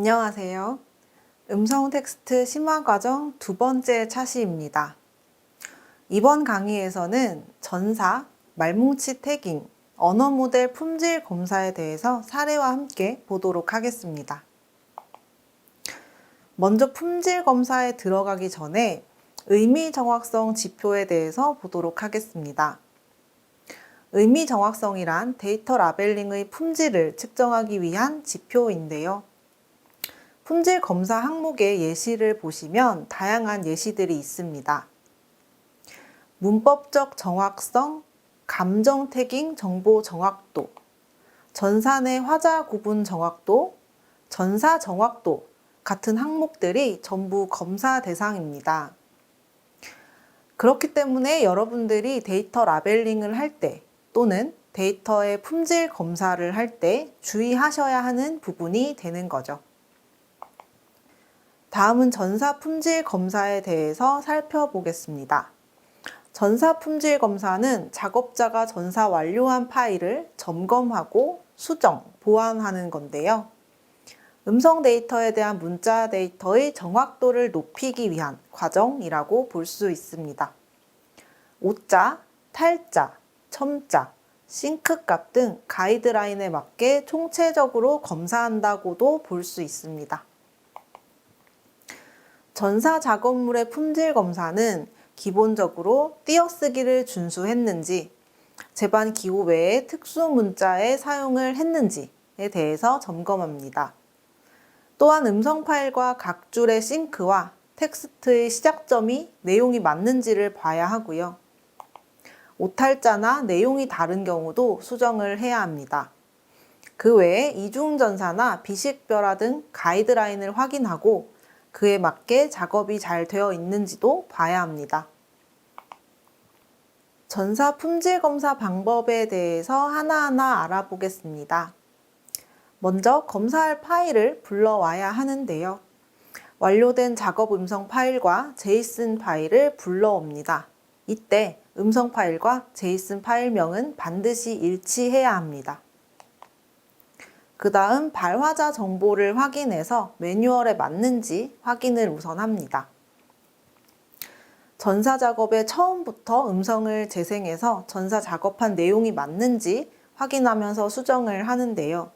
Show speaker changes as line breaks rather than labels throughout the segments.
안녕하세요. 음성 텍스트 심화 과정 두 번째 차시입니다. 이번 강의에서는 전사, 말뭉치 태깅, 언어 모델 품질 검사에 대해서 사례와 함께 보도록 하겠습니다. 먼저 품질 검사에 들어가기 전에 의미 정확성 지표에 대해서 보도록 하겠습니다. 의미 정확성이란 데이터 라벨링의 품질을 측정하기 위한 지표인데요. 품질 검사 항목의 예시를 보시면 다양한 예시들이 있습니다. 문법적 정확성, 감정 태깅 정보 정확도, 내 화자 구분 정확도, 전사 정확도 같은 항목들이 전부 검사 대상입니다. 그렇기 때문에 여러분들이 데이터 라벨링을 할 때 또는 데이터의 품질 검사를 할 때 주의하셔야 하는 부분이 되는 거죠. 다음은 전사 품질 검사에 대해서 살펴보겠습니다. 전사 품질 검사는 작업자가 전사 완료한 파일을 점검하고 수정, 보완하는 건데요. 음성 데이터에 대한 문자 데이터의 정확도를 높이기 위한 과정이라고 볼 수 있습니다. 오자, 탈자, 첨자, 싱크 값 등 가이드라인에 맞게 총체적으로 검사한다고도 볼 수 있습니다. 전사 작업물의 품질 검사는 기본적으로 띄어쓰기를 준수했는지, 제반 기호 외에 특수 문자의 사용을 했는지에 대해서 점검합니다. 또한 음성 파일과 각 줄의 싱크와 텍스트의 시작점이 내용이 맞는지를 봐야 하고요. 오탈자나 내용이 다른 경우도 수정을 해야 합니다. 그 외에 이중전사나 비식별화 등 가이드라인을 확인하고 그에 맞게 작업이 잘 되어 있는지도 봐야 합니다. 전사 품질 검사 방법에 대해서 하나하나 알아보겠습니다. 먼저 검사할 파일을 불러와야 하는데요. 완료된 작업 음성 파일과 제이슨 파일을 불러옵니다. 이때 음성 파일과 제이슨 파일명은 반드시 일치해야 합니다. 그 다음 발화자 정보를 확인해서 매뉴얼에 맞는지 확인을 우선 합니다. 전사 작업의 처음부터 음성을 재생해서 전사 작업한 내용이 맞는지 확인하면서 수정을 하는데요.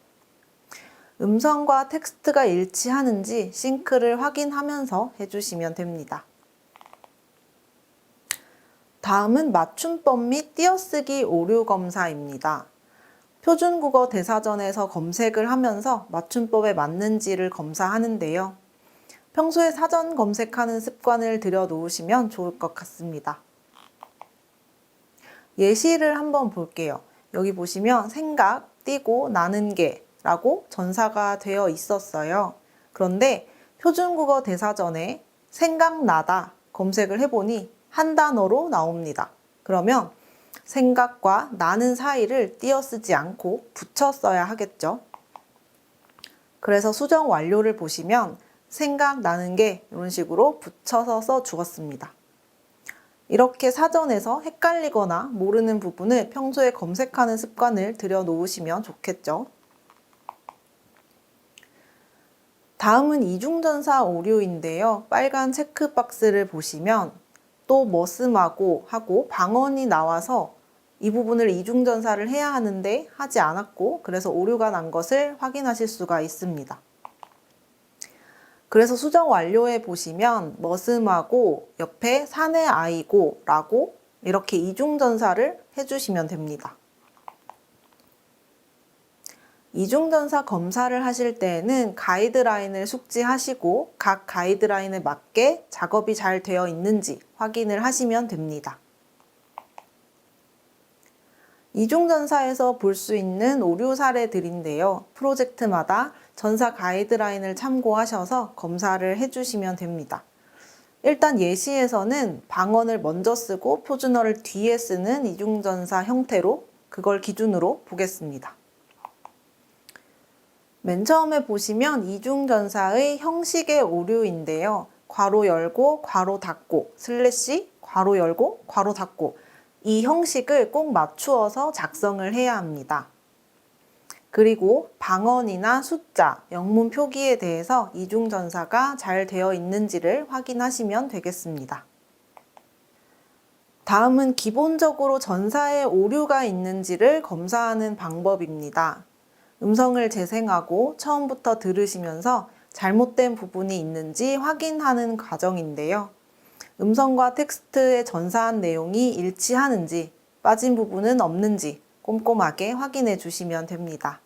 음성과 텍스트가 일치하는지 싱크를 확인하면서 해주시면 됩니다. 다음은 맞춤법 및 띄어쓰기 오류 검사입니다. 표준국어 대사전에서 검색을 하면서 맞춤법에 맞는지를 검사하는데요. 평소에 사전 검색하는 습관을 들여 놓으시면 좋을 것 같습니다. 예시를 한번 볼게요. 여기 보시면 생각, 띄고, 나는 게 라고 전사가 되어 있었어요. 그런데 표준국어 대사전에 생각나다 검색을 해보니 한 단어로 나옵니다. 그러면 생각과 나는 사이를 띄어쓰지 않고 붙여 써야 하겠죠. 그래서 수정 완료를 보시면 생각나는 게 이런 식으로 붙여서 써 주었습니다. 이렇게 사전에서 헷갈리거나 모르는 부분을 평소에 검색하는 습관을 들여 놓으시면 좋겠죠. 다음은 이중전사 오류인데요. 빨간 체크박스를 보시면 또 머슴하고 하고 방언이 나와서 이 부분을 이중전사를 해야 하는데 하지 않았고 그래서 오류가 난 것을 확인하실 수가 있습니다. 그래서 수정 완료에 보시면 머슴하고 옆에 사내 아이고 라고 이렇게 이중전사를 해주시면 됩니다. 이중전사 검사를 하실 때에는 가이드라인을 숙지하시고 각 가이드라인에 맞게 작업이 잘 되어 있는지 확인을 하시면 됩니다. 이중전사에서 볼 수 있는 오류 사례들인데요. 프로젝트마다 전사 가이드라인을 참고하셔서 검사를 해주시면 됩니다. 일단 예시에서는 방언을 먼저 쓰고 표준어를 뒤에 쓰는 이중전사 형태로 그걸 기준으로 보겠습니다. 맨 처음에 보시면 이중전사의 형식의 오류인데요. 괄호 열고, 괄호 닫고, 슬래시, 괄호 열고, 괄호 닫고 이 형식을 꼭 맞추어서 작성을 해야 합니다. 그리고 방언이나 숫자, 영문 표기에 대해서 이중전사가 잘 되어 있는지를 확인하시면 되겠습니다. 다음은 기본적으로 전사에 오류가 있는지를 검사하는 방법입니다. 음성을 재생하고 처음부터 들으시면서 잘못된 부분이 있는지 확인하는 과정인데요. 음성과 텍스트의 전사한 내용이 일치하는지, 빠진 부분은 없는지 꼼꼼하게 확인해 주시면 됩니다.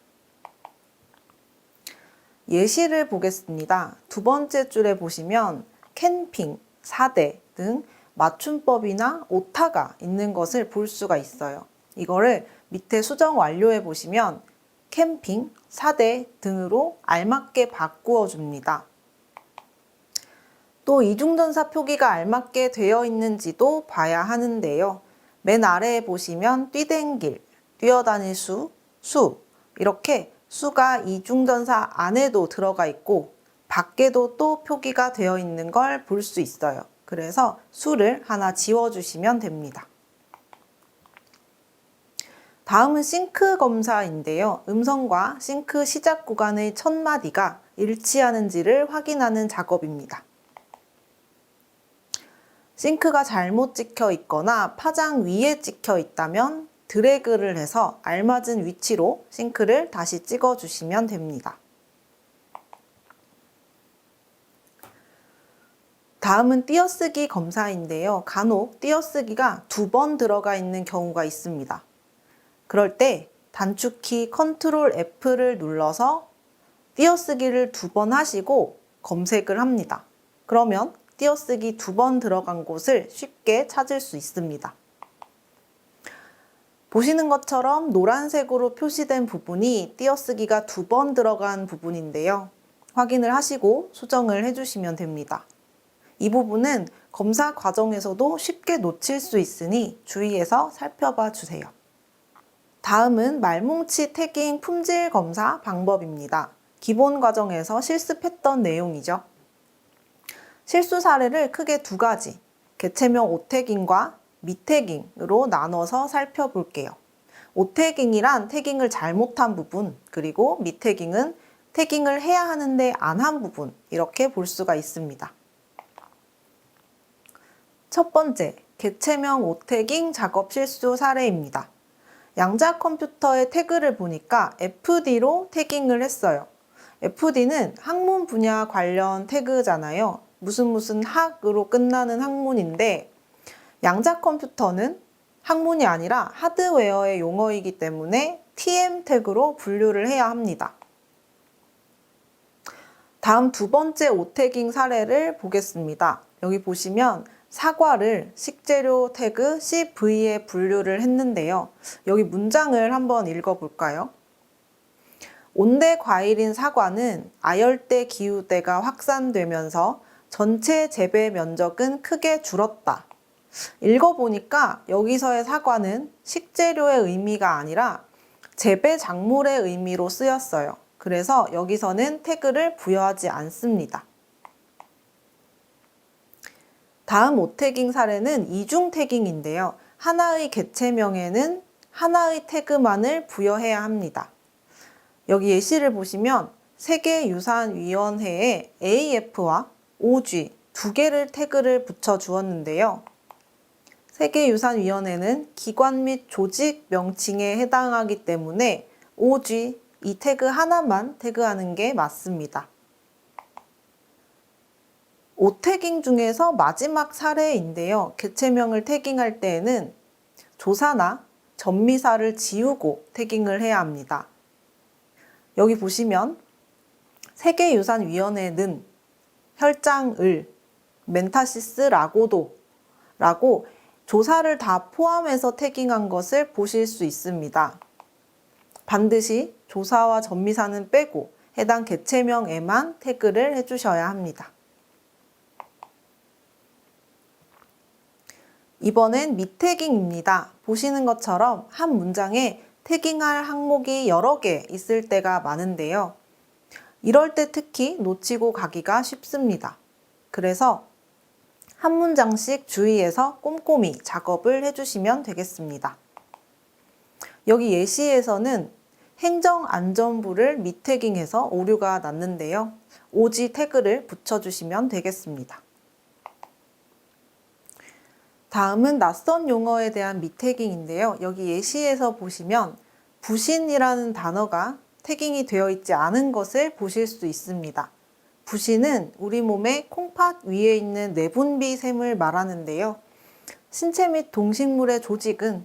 예시를 보겠습니다. 두 번째 줄에 보시면 캠핑, 사대 등 맞춤법이나 오타가 있는 것을 볼 수가 있어요. 이거를 밑에 수정 완료해 보시면 캠핑, 사대 등으로 알맞게 바꾸어 줍니다. 또 이중전사 표기가 알맞게 되어 있는지도 봐야 하는데요. 맨 아래에 보시면 뛰댕 길, 뛰어다닐 수, 수 이렇게 수가 이중전사 안에도 들어가 있고 밖에도 또 표기가 되어 있는 걸 볼 수 있어요. 그래서 수를 하나 지워주시면 됩니다. 다음은 싱크 검사인데요. 음성과 싱크 시작 구간의 첫 마디가 일치하는지를 확인하는 작업입니다. 싱크가 잘못 찍혀 있거나 파장 위에 찍혀 있다면 드래그를 해서 알맞은 위치로 싱크를 다시 찍어 주시면 됩니다. 다음은 띄어쓰기 검사인데요. 간혹 띄어쓰기가 두 번 들어가 있는 경우가 있습니다. 그럴 때 단축키 컨트롤 F를 눌러서 띄어쓰기를 두 번 하시고 검색을 합니다. 그러면 띄어쓰기 두 번 들어간 곳을 쉽게 찾을 수 있습니다. 보시는 것처럼 노란색으로 표시된 부분이 띄어쓰기가 두 번 들어간 부분인데요. 확인을 하시고 수정을 해주시면 됩니다. 이 부분은 검사 과정에서도 쉽게 놓칠 수 있으니 주의해서 살펴봐 주세요. 다음은 말뭉치 태깅 품질 검사 방법입니다. 기본 과정에서 실습했던 내용이죠. 실수 사례를 크게 두 가지, 개체명 오태깅과 미태깅으로 나눠서 살펴볼게요. 오태깅이란 태깅을 잘못한 부분, 그리고 미태깅은 태깅을 해야 하는데 안 한 부분, 이렇게 볼 수가 있습니다. 첫 번째, 개체명 오태깅 작업 실수 사례입니다. 양자 컴퓨터의 태그를 보니까 FD로 태깅을 했어요. FD는 학문 분야 관련 태그잖아요. 무슨 무슨 학으로 끝나는 학문인데 양자 컴퓨터는 학문이 아니라 하드웨어의 용어이기 때문에 TM 태그로 분류를 해야 합니다. 다음 두 번째 오태깅 사례를 보겠습니다. 여기 보시면 사과를 식재료 태그 CV에 분류를 했는데요. 여기 문장을 한번 읽어볼까요? 온대 과일인 사과는 아열대 기후대가 확산되면서 전체 재배 면적은 크게 줄었다. 읽어보니까 여기서의 사과는 식재료의 의미가 아니라 재배 작물의 의미로 쓰였어요. 그래서 여기서는 태그를 부여하지 않습니다. 다음 오태깅 사례는 이중 태깅인데요. 하나의 개체명에는 하나의 태그만을 부여해야 합니다. 여기 예시를 보시면 세계유산위원회에 AF와 OG 두 개를 태그를 붙여 주었는데요. 세계유산위원회는 기관 및 조직 명칭에 해당하기 때문에 OG 이 태그 하나만 태그하는 게 맞습니다. 오태깅 중에서 마지막 사례인데요. 개체명을 태깅할 때에는 조사나 전미사를 지우고 태깅을 해야 합니다. 여기 보시면 세계유산위원회는 혈장을 멘타시스라고도 라고 조사를 다 포함해서 태깅한 것을 보실 수 있습니다. 반드시 조사와 전미사는 빼고 해당 개체명에만 태그를 해주셔야 합니다. 이번엔 미태깅입니다. 보시는 것처럼 한 문장에 태깅할 항목이 여러 개 있을 때가 많은데요. 이럴 때 특히 놓치고 가기가 쉽습니다. 그래서 한 문장씩 주의해서 꼼꼼히 작업을 해주시면 되겠습니다. 여기 예시에서는 행정안전부를 미태깅해서 오류가 났는데요. 오지 태그를 붙여주시면 되겠습니다. 다음은 낯선 용어에 대한 미태깅인데요. 여기 예시에서 보시면 부신이라는 단어가 태깅이 되어 있지 않은 것을 보실 수 있습니다. 부신은 우리 몸의 콩팥 위에 있는 내분비샘을 말하는데요. 신체 및 동식물의 조직은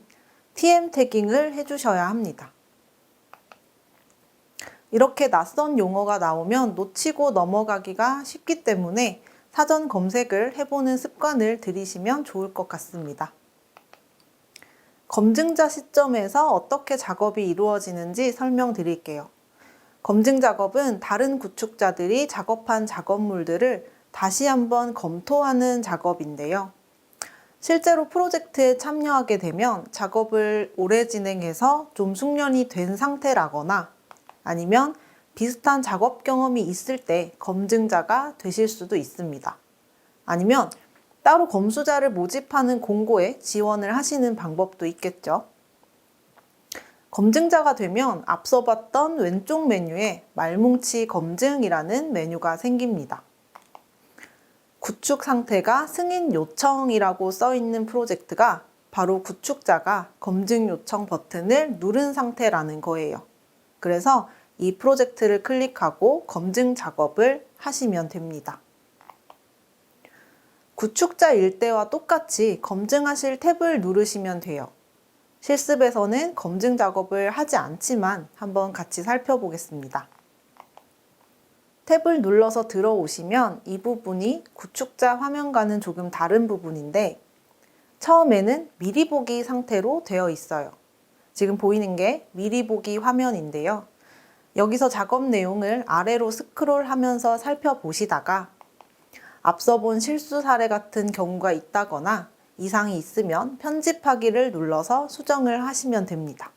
TM 태깅을 해주셔야 합니다. 이렇게 낯선 용어가 나오면 놓치고 넘어가기가 쉽기 때문에 사전 검색을 해보는 습관을 들이시면 좋을 것 같습니다. 검증자 시점에서 어떻게 작업이 이루어지는지 설명드릴게요. 검증 작업은 다른 구축자들이 작업한 작업물들을 다시 한번 검토하는 작업인데요. 실제로 프로젝트에 참여하게 되면 작업을 오래 진행해서 좀 숙련이 된 상태라거나 아니면 비슷한 작업 경험이 있을 때 검증자가 되실 수도 있습니다. 아니면 따로 검수자를 모집하는 공고에 지원을 하시는 방법도 있겠죠. 검증자가 되면 앞서 봤던 왼쪽 메뉴에 말뭉치 검증이라는 메뉴가 생깁니다. 구축 상태가 승인 요청이라고 써 있는 프로젝트가 바로 구축자가 검증 요청 버튼을 누른 상태라는 거예요. 그래서 이 프로젝트를 클릭하고 검증 작업을 하시면 됩니다. 구축자일 때와 똑같이 검증하실 탭을 누르시면 돼요. 실습에서는 검증 작업을 하지 않지만 한번 같이 살펴보겠습니다. 탭을 눌러서 들어오시면 이 부분이 구축자 화면과는 조금 다른 부분인데 처음에는 미리 보기 상태로 되어 있어요. 지금 보이는 게 미리 보기 화면인데요. 여기서 작업 내용을 아래로 스크롤 하면서 살펴보시다가 앞서 본 실수 사례 같은 경우가 있다거나 이상이 있으면 편집하기를 눌러서 수정을 하시면 됩니다.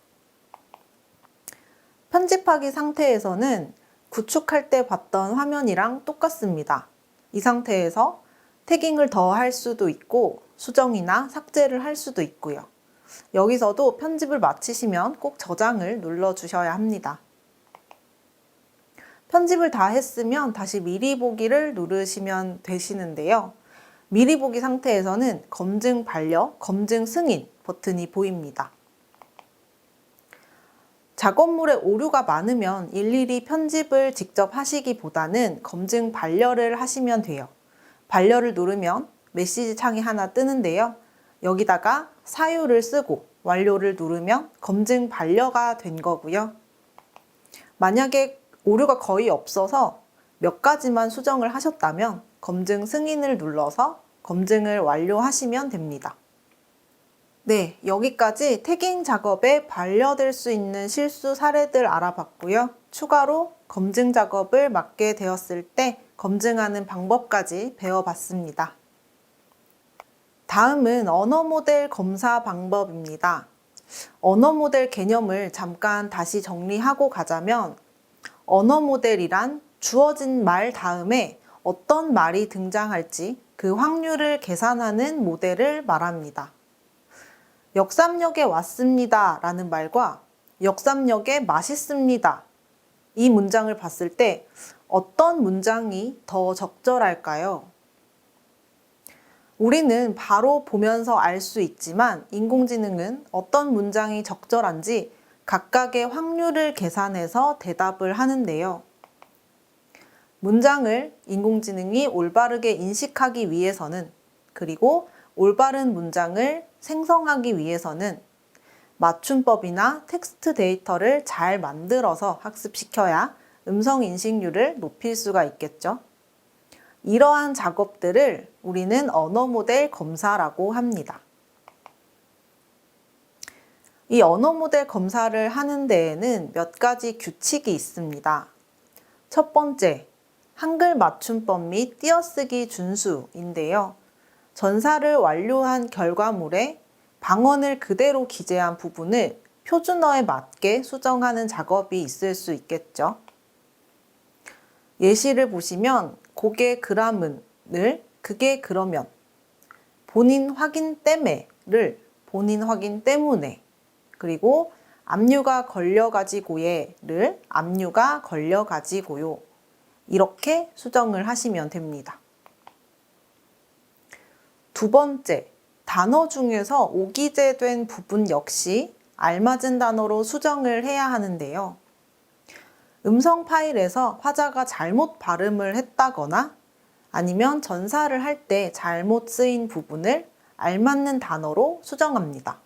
편집하기 상태에서는 구축할 때 봤던 화면이랑 똑같습니다. 이 상태에서 태깅을 더 할 수도 있고 수정이나 삭제를 할 수도 있고요. 여기서도 편집을 마치시면 꼭 저장을 눌러 주셔야 합니다. 편집을 다 했으면 다시 미리 보기를 누르시면 되시는데요. 미리 보기 상태에서는 검증 반려, 검증 승인 버튼이 보입니다. 작업물에 오류가 많으면 일일이 편집을 직접 하시기보다는 검증 반려를 하시면 돼요. 반려를 누르면 메시지 창이 하나 뜨는데요. 여기다가 사유를 쓰고 완료를 누르면 검증 반려가 된 거고요. 만약에 오류가 거의 없어서 몇 가지만 수정을 하셨다면 검증 승인을 눌러서 검증을 완료하시면 됩니다. 네, 여기까지 태깅 작업에 반려될 수 있는 실수 사례들 알아봤고요. 추가로 검증 작업을 맡게 되었을 때 검증하는 방법까지 배워봤습니다. 다음은 언어 모델 검사 방법입니다. 언어 모델 개념을 잠깐 다시 정리하고 가자면 언어 모델이란 주어진 말 다음에 어떤 말이 등장할지 그 확률을 계산하는 모델을 말합니다. 역삼역에 왔습니다 라는 말과 역삼역에 맛있습니다. 이 문장을 봤을 때 어떤 문장이 더 적절할까요? 우리는 바로 보면서 알 수 있지만 인공지능은 어떤 문장이 적절한지 각각의 확률을 계산해서 대답을 하는데요. 문장을 인공지능이 올바르게 인식하기 위해서는 그리고 올바른 문장을 생성하기 위해서는 맞춤법이나 텍스트 데이터를 잘 만들어서 학습시켜야 음성 인식률을 높일 수가 있겠죠. 이러한 작업들을 우리는 언어 모델 검사라고 합니다. 이 언어 모델 검사를 하는 데에는 몇 가지 규칙이 있습니다. 첫 번째, 한글 맞춤법 및 띄어쓰기 준수인데요. 전사를 완료한 결과물에 방언을 그대로 기재한 부분을 표준어에 맞게 수정하는 작업이 있을 수 있겠죠. 예시를 보시면 고개 그라문을 그게 그러면 본인 확인 때문에를 본인 확인 때문에 그리고 압류가 걸려가지고예를 압류가 걸려가지고요. 이렇게 수정을 하시면 됩니다. 두 번째, 단어 중에서 오기제된 부분 역시 알맞은 단어로 수정을 해야 하는데요. 음성 파일에서 화자가 잘못 발음을 했다거나 아니면 전사를 할 때 잘못 쓰인 부분을 알맞는 단어로 수정합니다.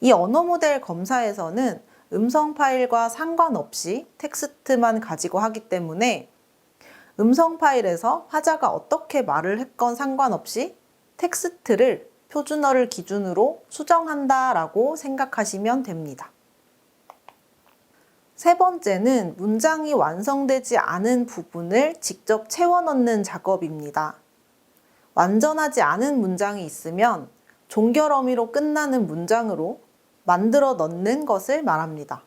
이 언어 모델 검사에서는 음성 파일과 상관없이 텍스트만 가지고 하기 때문에 음성 파일에서 화자가 어떻게 말을 했건 상관없이 텍스트를 표준어를 기준으로 수정한다라고 생각하시면 됩니다. 세 번째는 문장이 완성되지 않은 부분을 직접 채워 넣는 작업입니다. 완전하지 않은 문장이 있으면 종결 어미로 끝나는 문장으로 만들어 넣는 것을 말합니다.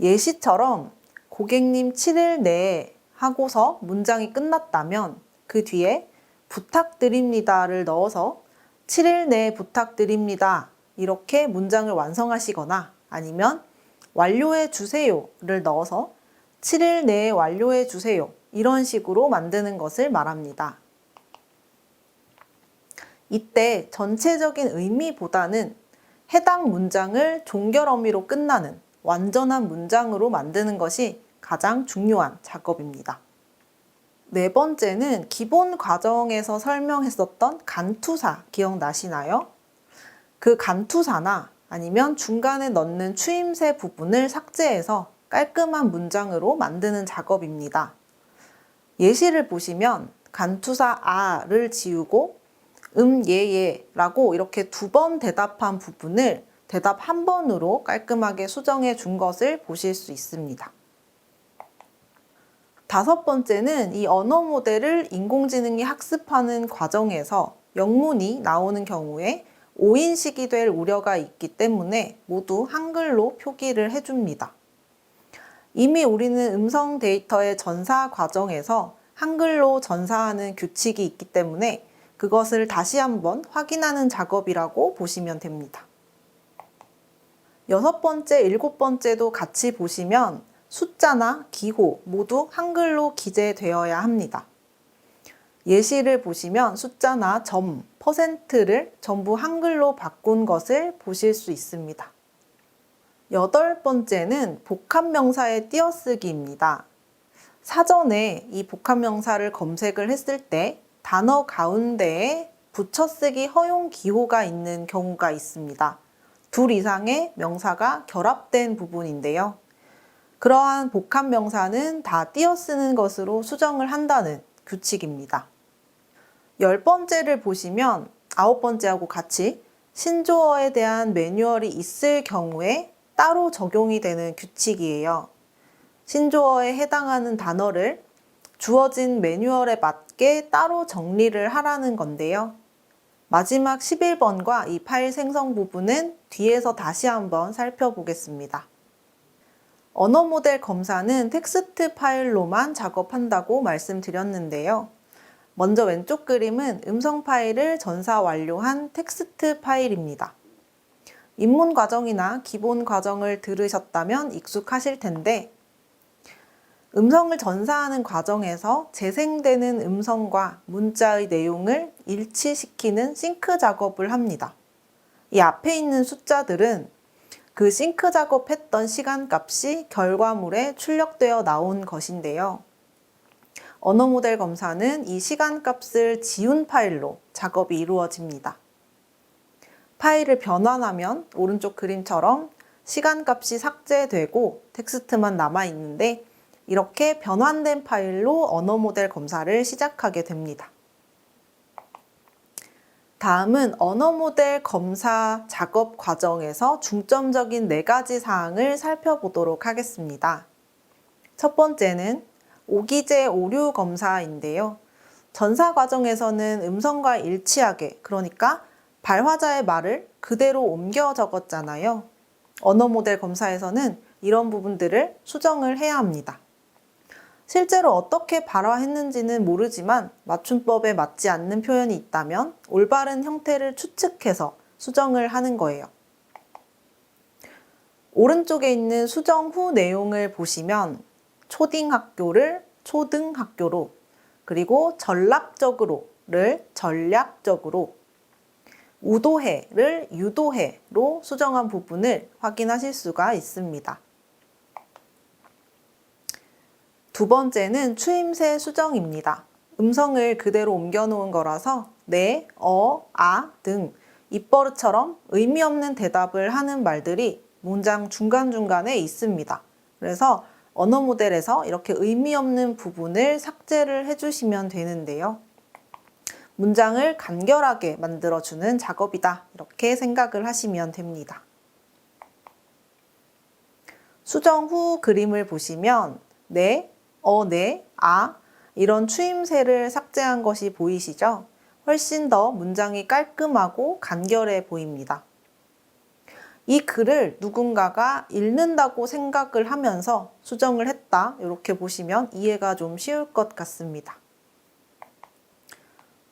예시처럼 고객님 7일 내에 하고서 문장이 끝났다면 그 뒤에 부탁드립니다를 넣어서 7일 내에 부탁드립니다. 이렇게 문장을 완성하시거나 아니면 완료해 주세요를 넣어서 7일 내에 완료해 주세요. 이런 식으로 만드는 것을 말합니다. 이때 전체적인 의미보다는 해당 문장을 종결 어미로 끝나는 완전한 문장으로 만드는 것이 가장 중요한 작업입니다. 네 번째는 기본 과정에서 설명했었던 간투사 기억나시나요? 그 간투사나 아니면 중간에 넣는 추임새 부분을 삭제해서 깔끔한 문장으로 만드는 작업입니다. 예시를 보시면 간투사 아를 지우고 음, 예, 예 라고 이렇게 두 번 대답한 부분을 대답 한 번으로 깔끔하게 수정해 준 것을 보실 수 있습니다. 다섯 번째는 이 언어 모델을 인공지능이 학습하는 과정에서 영문이 나오는 경우에 오인식이 될 우려가 있기 때문에 모두 한글로 표기를 해줍니다. 이미 우리는 음성 데이터의 전사 과정에서 한글로 전사하는 규칙이 있기 때문에 그것을 다시 한번 확인하는 작업이라고 보시면 됩니다. 여섯 번째, 일곱 번째도 같이 보시면 숫자나 기호 모두 한글로 기재되어야 합니다. 예시를 보시면 숫자나 점, 퍼센트를 전부 한글로 바꾼 것을 보실 수 있습니다. 여덟 번째는 복합명사의 띄어쓰기입니다. 사전에 이 복합명사를 검색을 했을 때 단어 가운데에 붙여쓰기 허용 기호가 있는 경우가 있습니다. 둘 이상의 명사가 결합된 부분인데요. 그러한 복합 명사는 다 띄어쓰는 것으로 수정을 한다는 규칙입니다. 열 번째를 보시면 아홉 번째하고 같이 신조어에 대한 매뉴얼이 있을 경우에 따로 적용이 되는 규칙이에요. 신조어에 해당하는 단어를 주어진 매뉴얼에 맞게 따로 정리를 하라는 건데요. 마지막 11번과 이 파일 생성 부분은 뒤에서 다시 한번 살펴보겠습니다. 언어 모델 검사는 텍스트 파일로만 작업한다고 말씀드렸는데요. 먼저 왼쪽 그림은 음성 파일을 전사 완료한 텍스트 파일입니다. 입문 과정이나 기본 과정을 들으셨다면 익숙하실 텐데, 음성을 전사하는 과정에서 재생되는 음성과 문자의 내용을 일치시키는 싱크 작업을 합니다. 이 앞에 있는 숫자들은 그 싱크 작업했던 시간 값이 결과물에 출력되어 나온 것인데요. 언어 모델 검사는 이 시간 값을 지운 파일로 작업이 이루어집니다. 파일을 변환하면 오른쪽 그림처럼 시간 값이 삭제되고 텍스트만 남아 있는데 이렇게 변환된 파일로 언어 모델 검사를 시작하게 됩니다. 다음은 언어 모델 검사 작업 과정에서 중점적인 네 가지 사항을 살펴보도록 하겠습니다. 첫 번째는 오기제 오류 검사인데요. 전사 과정에서는 음성과 일치하게, 그러니까 발화자의 말을 그대로 옮겨 적었잖아요. 언어 모델 검사에서는 이런 부분들을 수정을 해야 합니다. 실제로 어떻게 발화했는지는 모르지만 맞춤법에 맞지 않는 표현이 있다면 올바른 형태를 추측해서 수정을 하는 거예요. 오른쪽에 있는 수정 후 내용을 보시면 초딩학교를 초등학교로 그리고 전략적으로를 전략적으로 우도해를 유도해로 수정한 부분을 확인하실 수가 있습니다. 두 번째는 추임새 수정입니다. 음성을 그대로 옮겨 놓은 거라서 네, 어, 아 등 입버릇처럼 의미 없는 대답을 하는 말들이 문장 중간중간에 있습니다. 그래서 언어 모델에서 이렇게 의미 없는 부분을 삭제를 해주시면 되는데요. 문장을 간결하게 만들어주는 작업이다. 이렇게 생각을 하시면 됩니다. 수정 후 그림을 보시면 네, 어, 네, 아 이런 추임새를 삭제한 것이 보이시죠? 훨씬 더 문장이 깔끔하고 간결해 보입니다. 이 글을 누군가가 읽는다고 생각을 하면서 수정을 했다. 이렇게 보시면 이해가 좀 쉬울 것 같습니다.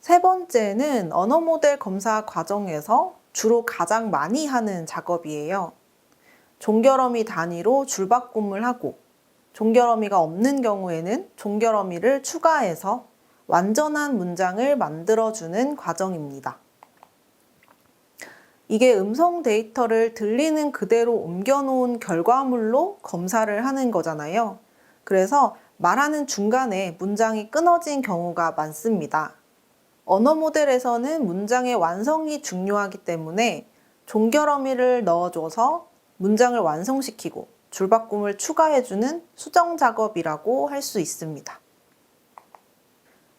세 번째는 언어 모델 검사 과정에서 주로 가장 많이 하는 작업이에요. 종결어미 단위로 줄바꿈을 하고 종결어미가 없는 경우에는 종결어미를 추가해서 완전한 문장을 만들어주는 과정입니다. 이게 음성 데이터를 들리는 그대로 옮겨놓은 결과물로 검사를 하는 거잖아요. 그래서 말하는 중간에 문장이 끊어진 경우가 많습니다. 언어 모델에서는 문장의 완성이 중요하기 때문에 종결어미를 넣어줘서 문장을 완성시키고 줄바꿈을 추가해주는 수정 작업이라고 할 수 있습니다.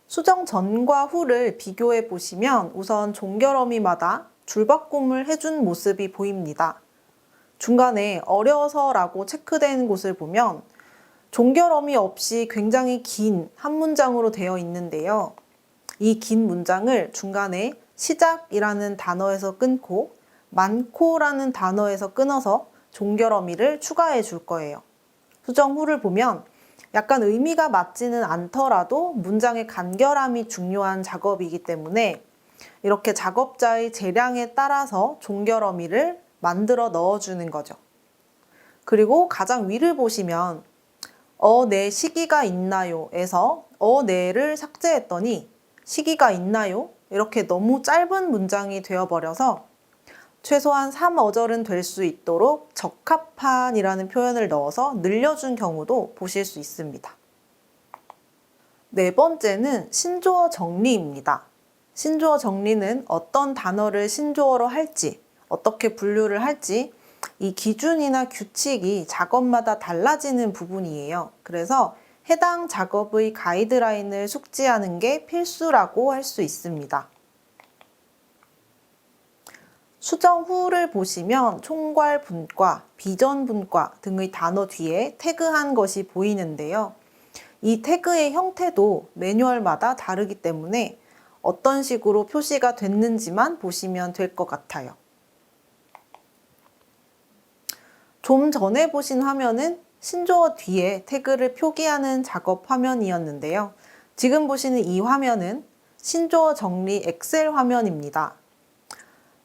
수정 전과 후를 비교해 보시면 우선 종결어미마다 줄바꿈을 해준 모습이 보입니다. 중간에 어려서 라고 체크된 곳을 보면 종결어미 없이 굉장히 긴 한 문장으로 되어 있는데요. 이 긴 문장을 중간에 시작이라는 단어에서 끊고 많고라는 단어에서 끊어서 종결 어미를 추가해 줄 거예요. 수정 후를 보면 약간 의미가 맞지는 않더라도 문장의 간결함이 중요한 작업이기 때문에 이렇게 작업자의 재량에 따라서 종결 어미를 만들어 넣어주는 거죠. 그리고 가장 위를 보시면 어, 네 시기가 있나요? 에서 어, 네를 삭제했더니 시기가 있나요? 이렇게 너무 짧은 문장이 되어버려서 최소한 3어절은 될 수 있도록 적합한이라는 표현을 넣어서 늘려준 경우도 보실 수 있습니다. 네 번째는 신조어 정리입니다. 신조어 정리는 어떤 단어를 신조어로 할지, 어떻게 분류를 할지, 이 기준이나 규칙이 작업마다 달라지는 부분이에요. 그래서 해당 작업의 가이드라인을 숙지하는 게 필수라고 할 수 있습니다. 수정 후를 보시면 총괄 분과, 비전 분과 등의 단어 뒤에 태그한 것이 보이는데요. 이 태그의 형태도 매뉴얼마다 다르기 때문에 어떤 식으로 표시가 됐는지만 보시면 될 것 같아요. 좀 전에 보신 화면은 신조어 뒤에 태그를 표기하는 작업 화면이었는데요. 지금 보시는 이 화면은 신조어 정리 엑셀 화면입니다.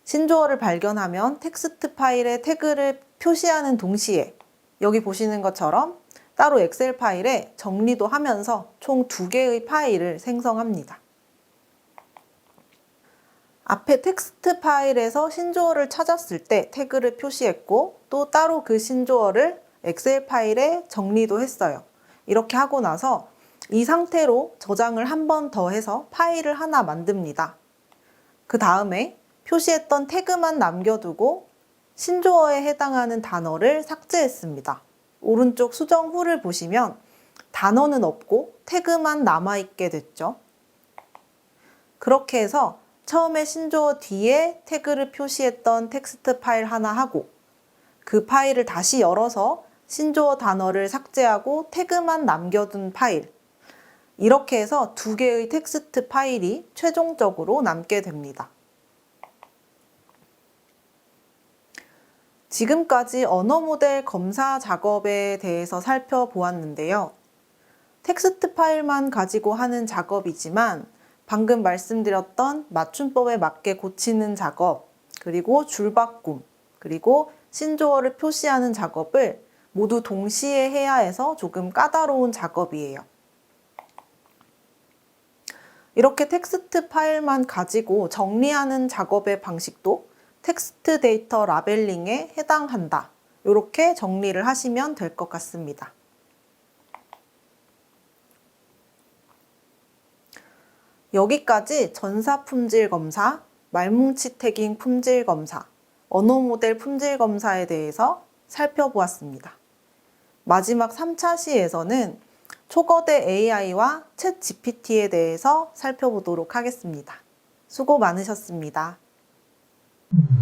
신조어를 발견하면 텍스트 파일에 태그를 표시하는 동시에 여기 보시는 것처럼 따로 엑셀 파일에 정리도 하면서 총 두 개의 파일을 생성합니다. 앞에 텍스트 파일에서 신조어를 찾았을 때 태그를 표시했고 또 따로 그 신조어를 엑셀 파일에 정리도 했어요. 이렇게 하고 나서 이 상태로 저장을 한 번 더 해서 파일을 하나 만듭니다. 그 다음에 표시했던 태그만 남겨두고 신조어에 해당하는 단어를 삭제했습니다. 오른쪽 수정 후를 보시면 단어는 없고 태그만 남아있게 됐죠. 그렇게 해서 처음에 신조어 뒤에 태그를 표시했던 텍스트 파일 하나 하고 그 파일을 다시 열어서 신조어 단어를 삭제하고 태그만 남겨둔 파일. 이렇게 해서 두 개의 텍스트 파일이 최종적으로 남게 됩니다. 지금까지 언어 모델 검사 작업에 대해서 살펴보았는데요. 텍스트 파일만 가지고 하는 작업이지만 방금 말씀드렸던 맞춤법에 맞게 고치는 작업, 그리고 줄바꿈, 그리고 신조어를 표시하는 작업을 모두 동시에 해야 해서 조금 까다로운 작업이에요. 이렇게 텍스트 파일만 가지고 정리하는 작업의 방식도 텍스트 데이터 라벨링에 해당한다. 이렇게 정리를 하시면 될 것 같습니다. 여기까지 전사 품질 검사, 말뭉치 태깅 품질 검사, 언어 모델 품질 검사에 대해서 살펴보았습니다. 마지막 3차 시에서는 초거대 AI와 챗 GPT에 대해서 살펴보도록 하겠습니다. 수고 많으셨습니다. Mm-hmm.